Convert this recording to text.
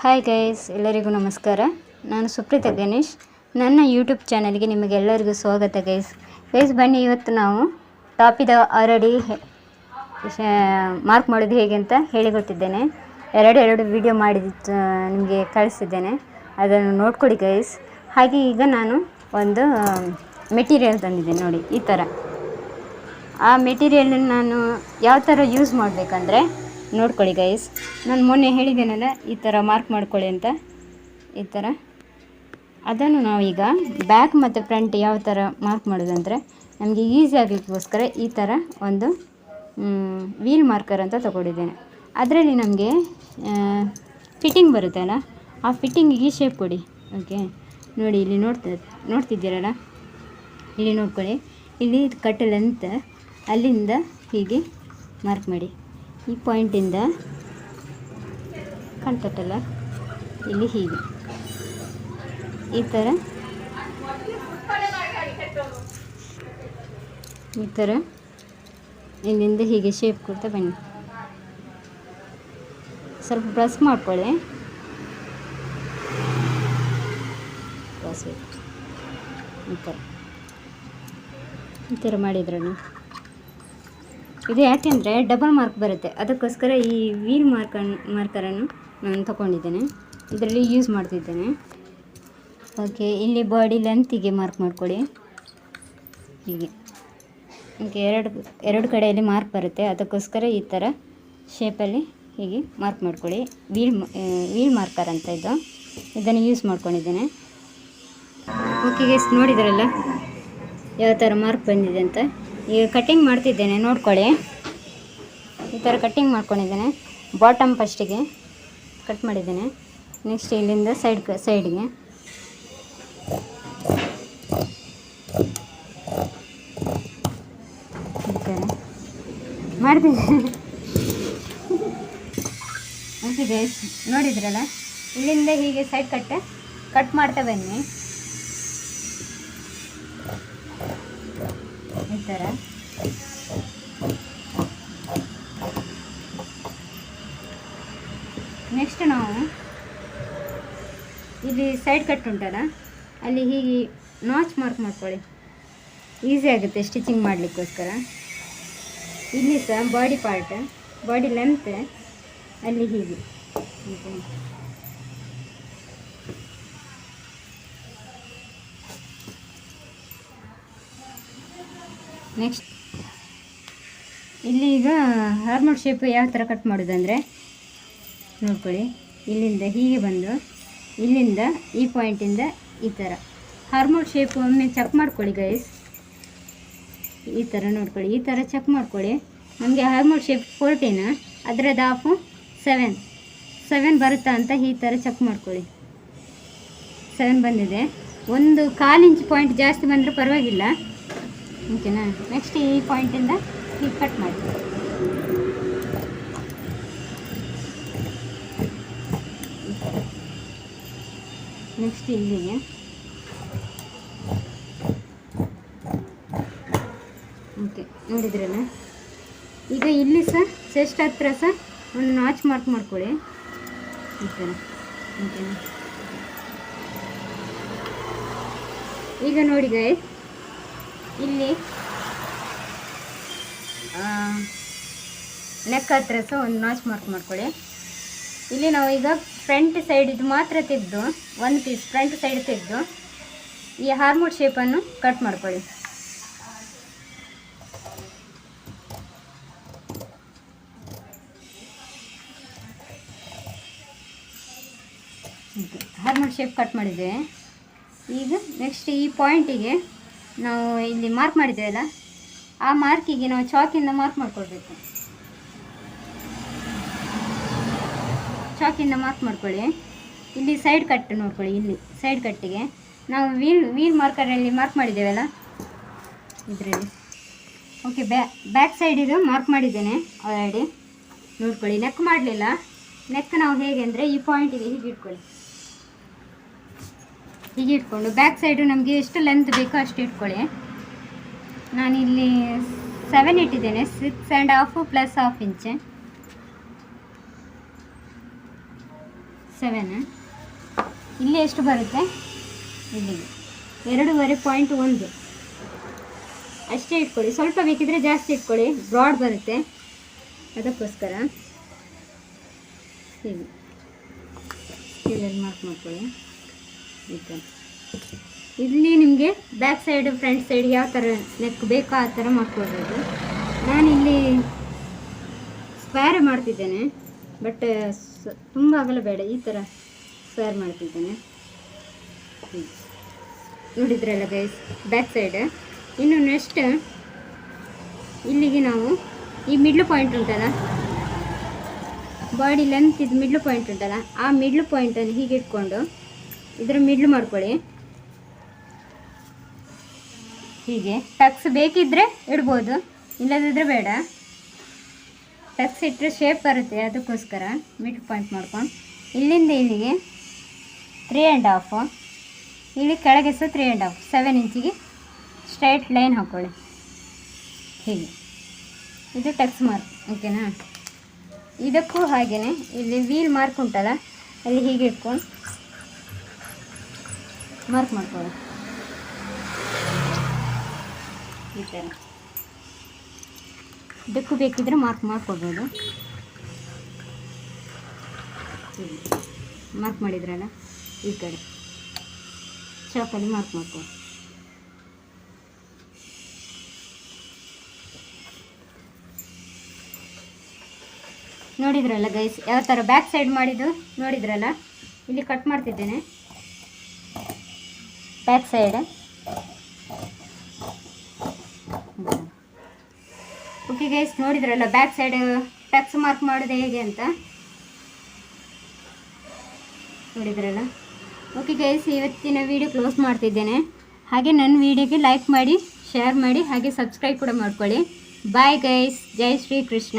Hi guys ಎಲ್ಲರಿಗೂ ನಮಸ್ಕಾರ. ನಾನು ಸುಪ್ರೀತಾ ಗಣೇಶ್. ನನ್ನ ಯೂಟ್ಯೂಬ್ ಚಾನಲ್ಗೆ ನಿಮಗೆಲ್ಲರಿಗೂ ಸ್ವಾಗತ ಗೈಸ್ ಗೈಸ್ ಬನ್ನಿ, ಇವತ್ತು ನಾವು ಟಾಪಿದ ಆಲ್ರೆಡಿ ಮಾರ್ಕ್ ಮಾಡೋದು ಹೇಗೆ ಅಂತ ಹೇಳಿಕೊಟ್ಟಿದ್ದೇನೆ ಎರಡು ಎರಡು ವಿಡಿಯೋ ಮಾಡಿದ ನಿಮಗೆ ಕಳಿಸಿದ್ದೇನೆ. ಅದನ್ನು ನೋಡ್ಕೊಡಿ ಗೈಸ್ ಹಾಗೆ ಈಗ ನಾನು ಒಂದು ಮೆಟೀರಿಯಲ್ ತಂದಿದ್ದೇನೆ ನೋಡಿ, ಈ ಥರ ಆ ಮೆಟೀರಿಯಲ್ ನಾನು ಯಾವ ಥರ ಯೂಸ್ ಮಾಡಬೇಕಂದ್ರೆ ನೋಡ್ಕೊಳ್ಳಿ ಗೈಸ್ ನಾನು ಮೊನ್ನೆ ಹೇಳಿದ್ದೇನಲ್ಲ, ಈ ಥರ ಮಾರ್ಕ್ ಮಾಡ್ಕೊಳ್ಳಿ ಅಂತ. ಈ ಥರ ಅದನ್ನು ನಾವೀಗ ಬ್ಯಾಕ್ ಮತ್ತು ಫ್ರಂಟ್ ಯಾವ ಥರ ಮಾರ್ಕ್ ಮಾಡೋದಂದರೆ, ನಮಗೆ ಈಸಿ ಆಗಲಿಕ್ಕೋಸ್ಕರ ಈ ಥರ ಒಂದು ವೀಲ್ ಮಾರ್ಕರ್ ಅಂತ ತಗೊಂಡಿದ್ದೇನೆ. ಅದರಲ್ಲಿ ನಮಗೆ ಫಿಟ್ಟಿಂಗ್ ಬರುತ್ತಲ್ಲ ಆ ಫಿಟ್ಟಿಂಗಿಗೆ ಶೇಪ್ ಕೊಡಿ. ಓಕೆ ನೋಡಿ, ಇಲ್ಲಿ ನೋಡ್ತಾ, ನೋಡ್ತಿದ್ದೀರಲ್ಲ? ಇಲ್ಲಿ ನೋಡ್ಕೊಳ್ಳಿ. ಇಲ್ಲಿ ಕಟ್ ಲೆಂತ್ ಅಲ್ಲಿಂದ ಹೀಗೆ ಮಾರ್ಕ್ ಮಾಡಿ. ಈ ಪಾಯಿಂಟಿಂದ ಕಾಣ್ತಲ್ಲ ಇಲ್ಲಿ ಹೀಗೆ. ಈ ಥರ. ಈ ಥರ. ಇಲ್ಲಿಂದ ಹೀಗೆ ಶೇಪ್ ಕೊಡ್ತಾ ಬನ್ನಿ. ಸ್ವಲ್ಪ ಪ್ರೆಸ್ ಮಾಡ್ಕೊಳ್ಳಿ. ಈ ಥರ. ಈ ಥರ ಮಾಡಿದ್ರೆ ನೀವು ಇದು ಯಾಕೆಂದರೆ ಡಬಲ್ ಮಾರ್ಕ್ ಬರುತ್ತೆ. ಅದಕ್ಕೋಸ್ಕರ ಈ ವೀಲ್ ಮಾರ್ಕನ್ನು ಮಾರ್ಕರನ್ನು ನಾನು ತಗೊಂಡಿದ್ದೇನೆ. ಇದರಲ್ಲಿ ಯೂಸ್ ಮಾಡ್ತಿದ್ದೇನೆ. ಓಕೆ ಇಲ್ಲಿ ಬಾಡಿ ಲೆಂತಿಗೆ ಮಾರ್ಕ್ ಮಾಡಿಕೊಡಿ ಹೀಗೆ. ಓಕೆ ಎರಡು ಎರಡು ಕಡೆಯಲ್ಲಿ ಮಾರ್ಕ್ ಬರುತ್ತೆ. ಅದಕ್ಕೋಸ್ಕರ ಈ ಥರ ಶೇಪಲ್ಲಿ ಹೀಗೆ ಮಾರ್ಕ್ ಮಾಡ್ಕೊಳ್ಳಿ. ವೀಲ್ ವೀಲ್ ಮಾರ್ಕರ್ ಅಂತ ಇದು. ಇದನ್ನು ಯೂಸ್ ಮಾಡ್ಕೊಂಡಿದ್ದೇನೆ. ಓಕೆ ಗೆಸ್ ನೋಡಿದ್ರಲ್ಲ? ಯಾವ ಥರ ಮಾರ್ಕ್ ಬಂದಿದೆ ಅಂತ? ಈಗ ಕಟ್ಟಿಂಗ್ ಮಾಡ್ತಿದ್ದೇನೆ, ನೋಡ್ಕೊಳ್ಳಿ. ಈ ಥರ ಕಟ್ಟಿಂಗ್ ಮಾಡ್ಕೊಂಡಿದ್ದೇನೆ. ಬಾಟಮ್ ಫಸ್ಟಿಗೆ ಕಟ್ ಮಾಡಿದ್ದೇನೆ. ನೆಕ್ಸ್ಟ್ ಇಲ್ಲಿಂದ ಸೈಡ್ ಸೈಡ್ಗೆ ಮಾಡ್ತಿದ್ದೇನೆ. ನೋಡಿದ್ರಲ್ಲ? ಇಲ್ಲಿಂದ ಹೀಗೆ ಸೈಡ್ ಕಟ್ ಕಟ್ ಮಾಡ್ತಾ ಬನ್ನಿ. ಥರ ನೆಕ್ಸ್ಟ್ ನಾವು ಇಲ್ಲಿ ಸೈಡ್ ಕಟ್ ಉಂಟಲ್ಲ, ಅಲ್ಲಿ ಹೀಗೆ ನಾಚ್ ಮಾರ್ಕ್ ಮಾಡ್ಕೊಳ್ಳಿ. ಈಸಿ ಆಗುತ್ತೆ ಸ್ಟಿಚಿಂಗ್ ಮಾಡಲಿಕ್ಕೋಸ್ಕರ. ಇಲ್ಲಿ ಸಹ ಬಾಡಿ ಪಾರ್ಟ್ ಬಾಡಿ ಲೆಂತ್ ಅಲ್ಲಿ ಹೀಗೆ. ನೆಕ್ಸ್ಟ್ ಇಲ್ಲಿ ಈಗ ಹಾರ್ಮೋಲ್ ಶೇಪ್ ಯಾವ ಥರ ಕಟ್ ಮಾಡೋದಂದರೆ ನೋಡ್ಕೊಳ್ಳಿ. ಇಲ್ಲಿಂದ ಹೀಗೆ ಬಂದು, ಇಲ್ಲಿಂದ ಈ ಪಾಯಿಂಟಿಂದ ಈ ಥರ ಹಾರ್ಮೋಲ್ ಶೇಪ್ ಒಮ್ಮೆ ಚೆಕ್ ಮಾಡ್ಕೊಳ್ಳಿ ಗೈಸ್ ಈ ಥರ ನೋಡ್ಕೊಳ್ಳಿ, ಈ ಥರ ಚೆಕ್ ಮಾಡ್ಕೊಳ್ಳಿ. ನಮಗೆ ಹಾರ್ಮೋಲ್ ಶೇಪ್ ಫೋರ್ಟೀನ ಅದರದ್ದು ಹಾಫು ಸೆವೆನ್ ಸೆವೆನ್ ಬರುತ್ತಾ ಅಂತ ಈ ಥರ ಚೆಕ್ ಮಾಡ್ಕೊಳ್ಳಿ. ಸೆವೆನ್ ಬಂದಿದೆ. ಒಂದು ಕಾಲು ಇಂಚ್ ಪಾಯಿಂಟ್ ಜಾಸ್ತಿ ಬಂದರೆ ಪರವಾಗಿಲ್ಲ. ಓಕೆನಾ? ನೆಕ್ಸ್ಟ್ ಈ ಪಾಯಿಂಟಿಂದ ಹೀಗೆ ಕಟ್ ಮಾಡಿ. ನೆಕ್ಸ್ಟ್ ಇಲ್ಲಿಗೆ. ಓಕೆ ನೋಡಿದ್ರಲ್ಲ? ಈಗ ಇಲ್ಲಿ ಸಹ ಚೆಸ್ಟ್ ಹತ್ರ ಸಹ ಒಂದು ನಾಚ್ ಮಾರ್ಕ್ ಮಾಡ್ಕೊಳ್ಳಿ. ಓಕೆನಾ ಓಕೆನಾ ಈಗ ನೋಡಿ ಗೈ ಇಲ್ಲಿ ನೆಕ್ ಹತ್ರ ಸಹ ಒಂದು ನಾಚ್ ಮಾರ್ಕ್ ಮಾಡ್ಕೊಳ್ಳಿ. ಇಲ್ಲಿ ನಾವು ಈಗ ಫ್ರಂಟ್ ಸೈಡ್ ಇದು ಮಾತ್ರ ತೆಗೆದು ಒಂದು ಪೀಸ್ ಫ್ರಂಟ್ ಸೈಡ್ ತೆಗೆದು, ಈ ಹಾರ್ಮೋಡ್ ಶೇಪನ್ನು ಕಟ್ ಮಾಡ್ಕೊಳ್ಳಿ. ಹಾರ್ಮೋಡ್ ಶೇಪ್ ಕಟ್ ಮಾಡಿದ್ದೇವೆ ಈಗ ನೆಕ್ಸ್ಟ್ ಈ ಪಾಯಿಂಟಿಗೆ ನಾವು ಇಲ್ಲಿ ಮಾರ್ಕ್ ಮಾಡಿದ್ದೇವಲ್ಲ ಆ ಮಾರ್ಕಿಗೆ ನಾವು ಚಾಕಿಂದ ಮಾರ್ಕ್ ಮಾಡಿಕೊಳ್ಬೇಕು ಚಾಕಿಂದ ಮಾರ್ಕ್ ಮಾಡ್ಕೊಳ್ಳಿ. ಇಲ್ಲಿ ಸೈಡ್ ಕಟ್ ನೋಡ್ಕೊಳ್ಳಿ, ಇಲ್ಲಿ ಸೈಡ್ ಕಟ್ಟಿಗೆ ನಾವು ವೀಲ್ ವೀಲ್ ಮಾರ್ಕರಲ್ಲಿ ಮಾರ್ಕ್ ಮಾಡಿದ್ದೇವಲ್ಲ ಇದರಲ್ಲಿ. ಓಕೆ ಬ್ಯಾ ಬ್ಯಾಕ್ ಸೈಡಿದು ಮಾರ್ಕ್ ಮಾಡಿದ್ದೇನೆ ಆಲ್ರೆಡಿ ನೋಡ್ಕೊಳ್ಳಿ ನೆಕ್ ಮಾಡಲಿಲ್ಲ. ನೆಕ್ ನಾವು ಹೇಗೆ ಅಂದರೆ ಈ ಪಾಯಿಂಟಿಗೆ ಹೀಗೆ ಇಟ್ಕೊಳ್ಳಿ. ಹೀಗೆ ಇಟ್ಕೊಂಡು ಬ್ಯಾಕ್ ಸೈಡು ನಮಗೆ ಎಷ್ಟು ಲೆಂತ್ ಬೇಕೋ ಅಷ್ಟು ಇಟ್ಕೊಳ್ಳಿ. ನಾನಿಲ್ಲಿ ಸೆವೆನ್ ಇಟ್ಟಿದ್ದೇನೆ six and half plus half inch seven ಇಲ್ಲಿ ಎಷ್ಟು ಬರುತ್ತೆ? ಇಲ್ಲಿಗೆ ಎರಡೂವರೆ ಪಾಯಿಂಟ್ ಒಂದು. ಅಷ್ಟೇ ಇಟ್ಕೊಳ್ಳಿ. ಸ್ವಲ್ಪ ಬೇಕಿದ್ರೆ ಜಾಸ್ತಿ ಇಟ್ಕೊಳ್ಳಿ. ಬ್ರಾಡ್ ಬರುತ್ತೆ. ಅದಕ್ಕೋಸ್ಕರ ಹೀಗೆ ಸ್ಕೇಲಲ್ಲಿ ಮಾರ್ಕ್ ಮಾಡ್ಕೊಳ್ಳಿ. ಇಲ್ಲಿ ನಿಮಗೆ ಬ್ಯಾಕ್ ಸೈಡ್ ಫ್ರಂಟ್ ಸೈಡ್ ಯಾವ ಥರ ನೆಕ್ ಬೇಕೋ ಆ ಥರ ಮಾಡ್ಕೊಳ್ಬೋದು. ನಾನಿಲ್ಲಿ ಸ್ಕ್ವೇರ್ ಮಾಡ್ತಿದ್ದೇನೆ ಬಟ್ ತುಂಬ ಆಗಲ್ಲ ಬೇಡ, ಈ ಥರ ಸ್ಕ್ವೇರ್ ಮಾಡ್ತಿದ್ದೇನೆ. ನೋಡಿದ್ರಲ್ಲ ಗೈಸ್ ಬ್ಯಾಕ್ ಸೈಡ್ ಇನ್ನು ನೆಕ್ಸ್ಟ್ ಇಲ್ಲಿಗೆ ನಾವು ಈ ಮಿಡ್ಲ್ ಪಾಯಿಂಟ್ ಉಂಟಲ್ಲ? ಬಾಡಿ ಲೆಂತ್ ಇದು ಮಿಡ್ಲ್ ಪಾಯಿಂಟ್ ಉಂಟಲ್ಲ, ಆ ಮಿಡ್ಲ್ ಪಾಯಿಂಟನ್ನು ಹೀಗೆ ಇಟ್ಕೊಂಡು ಇದರ ಮಿಡ್ಲ್ ಮಾಡ್ಕೊಳ್ಳಿ. ಹೀಗೆ. ಟಕ್ಸ್ ಬೇಕಿದ್ದರೆ ಇಡ್ಬೋದು ಇಲ್ಲದಿದ್ದರೆ ಬೇಡ. ಟಕ್ಸ್ ಇಟ್ಟರೆ ಶೇಪ್ ಬರುತ್ತೆ, ಅದಕ್ಕೋಸ್ಕರ ಮಿಡ್ ಪಾಯಿಂಟ್ ಮಾಡ್ಕೊಂಡು. ಇಲ್ಲಿಂದ ಇಲ್ಲಿಗೆ ತ್ರೀ ಆ್ಯಂಡ್ ಹಾಫು ಇಲ್ಲಿ ಕೆಳಗೆ ಸಹ ತ್ರೀ ಆ್ಯಂಡ್ ಹಾಫ್ ಸೆವೆನ್ ಇಂಚಿಗೆ ಸ್ಟ್ರೈಟ್ ಲೈನ್ ಹಾಕ್ಕೊಳ್ಳಿ ಹೀಗೆ. ಇದು ಟಕ್ಸ್ ಮಾರ್ಕ್ ಓಕೆನಾ ಇದಕ್ಕೂ ಹಾಗೆಯೇ ಇಲ್ಲಿ ವೀಲ್ ಮಾರ್ಕ್ ಉಂಟಲ್ಲ, ಅಲ್ಲಿ ಹೀಗೆ ಇಟ್ಕೊಂಡು. ಮಾರ್ಕ್ ಮಾಡ್ಕೊಳ್ಳಿ. ಈ ಥರ ಬೆಕ್ಕು ಬೇಕಿದ್ರೆ ಮಾರ್ಕ್ ಮಾಡ್ಕೊಬೋದು. ಮಾರ್ಕ್ ಮಾಡಿದ್ರಲ್ಲ, ಈ ಕಡೆ. ಚಾಕಲ್ಲಿ ಮಾರ್ಕ್ ಮಾಡ್ಕೊ. ನೋಡಿದ್ರಲ್ಲ ಗೈಸ್ ಯಾವ ಥರ ಬ್ಯಾಕ್ ಸೈಡ್ ಮಾಡಿದ್ದು ನೋಡಿದ್ರಲ್ಲ? ಇಲ್ಲಿ ಕಟ್ ಮಾಡ್ತಿದ್ದೇನೆ. ಬ್ಯಾಕ್ ಸೈಡ್ ಓಕೆ ಗೈಸ್ ನೋಡಿದ್ರಲ್ಲ ಬ್ಯಾಕ್ ಸೈಡ್ ಟಕ್ಸ್ ಮಾರ್ಕ್ ಮಾಡೋದು ಹೇಗೆ ಅಂತ? ನೋಡಿದ್ರಲ್ಲ? ಓಕೆ ಗೈಸ್ ಇವತ್ತಿನ ವಿಡಿಯೋ ಕ್ಲೋಸ್ ಮಾಡ್ತಿದ್ದೇನೆ. ಹಾಗೆ ನನ್ನ ವಿಡಿಯೋಗೆ ಲೈಕ್ ಮಾಡಿ ಶೇರ್ ಮಾಡಿ, ಹಾಗೆ ಸಬ್ಸ್ಕ್ರೈಬ್ ಕೂಡ ಮಾಡ್ಕೊಳ್ಳಿ. ಬಾಯ್ ಗೈಸ್ ಜೈ ಶ್ರೀ ಕೃಷ್ಣ.